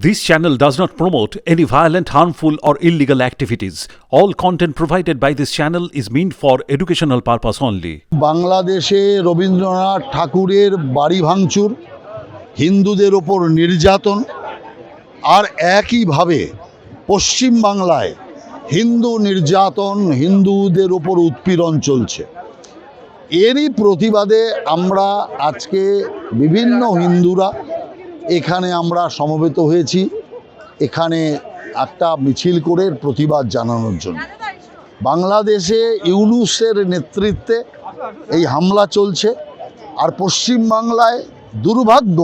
This channel does not promote any violent, harmful, or illegal activities. All content provided by this channel is meant for educational purpose only. বাংলাদেশে রবীন্দ্রনাথ ঠাকুরের বাড়ি ভাঙচুর হিন্দুদের ওপর নির্যাতন আর একইভাবে পশ্চিম বাংলায় হিন্দু নির্যাতন হিন্দুদের ওপর উৎপীড়ন চলছে এরই প্রতিবাদে আমরা আজকে বিভিন্ন হিন্দুরা এখানে আমরা সমবেত হয়েছি। এখানে একটা মিছিল করে প্রতিবাদ জানানোর জন্য। বাংলাদেশে ইউনুসের নেতৃত্বে এই হামলা চলছে। আর পশ্চিম বাংলায় দুর্ভাগ্য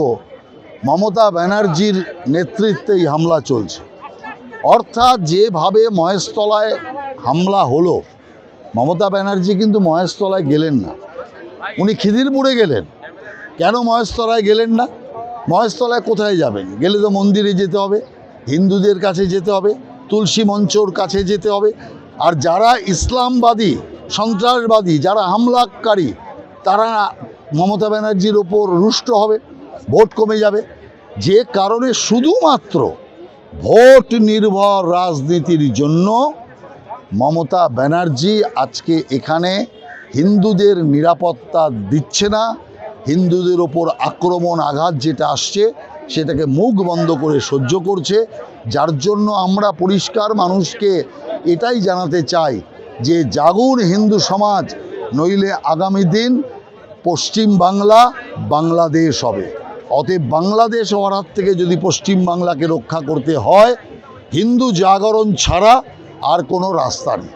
মমতা ব্যানার্জির নেতৃত্বে এই হামলা চলছে। অর্থাৎ যেভাবে মহেশতলায় হামলা হলো, মমতা ব্যানার্জি কিন্তু মহেশতলায় গেলেন না। উনি খিদিরপুরে গেলেন। কেন মহেশতলায় গেলেন না? মহেশতলায় কোথায় যাবেন? গেলে তো মন্দিরে যেতে হবে, হিন্দুদের কাছে যেতে হবে, তুলসী মঞ্চর কাছে যেতে হবে। আর যারা ইসলামবাদী, সন্ত্রাসবাদী, যারা হামলাকারী, তারা মমতা ব্যানার্জির ওপর রুষ্ট হবে, ভোট কমে যাবে। যে কারণে শুধুমাত্র ভোট নির্ভর রাজনীতির জন্য মমতা ব্যানার্জি আজকে এখানে হিন্দুদের নিরাপত্তা দিচ্ছে না। হিন্দুদের ওপর আক্রমণ আঘাত যেটা আসছে, সেটাকে মুখ বন্ধ করে সহ্য করছে, যার জন্য আমরা পরিষ্কার মানুষকে এটাই জানাতে চাই যে জাগুন হিন্দু সমাজ, নইলে আগামী দিন পশ্চিম বাংলা বাংলাদেশ হবে। অতএব বাংলাদেশ হওয়ার হাত থেকে যদি পশ্চিম বাংলাকে রক্ষা করতে হয়, হিন্দু জাগরণ ছাড়া আর কোনো রাস্তা নেই।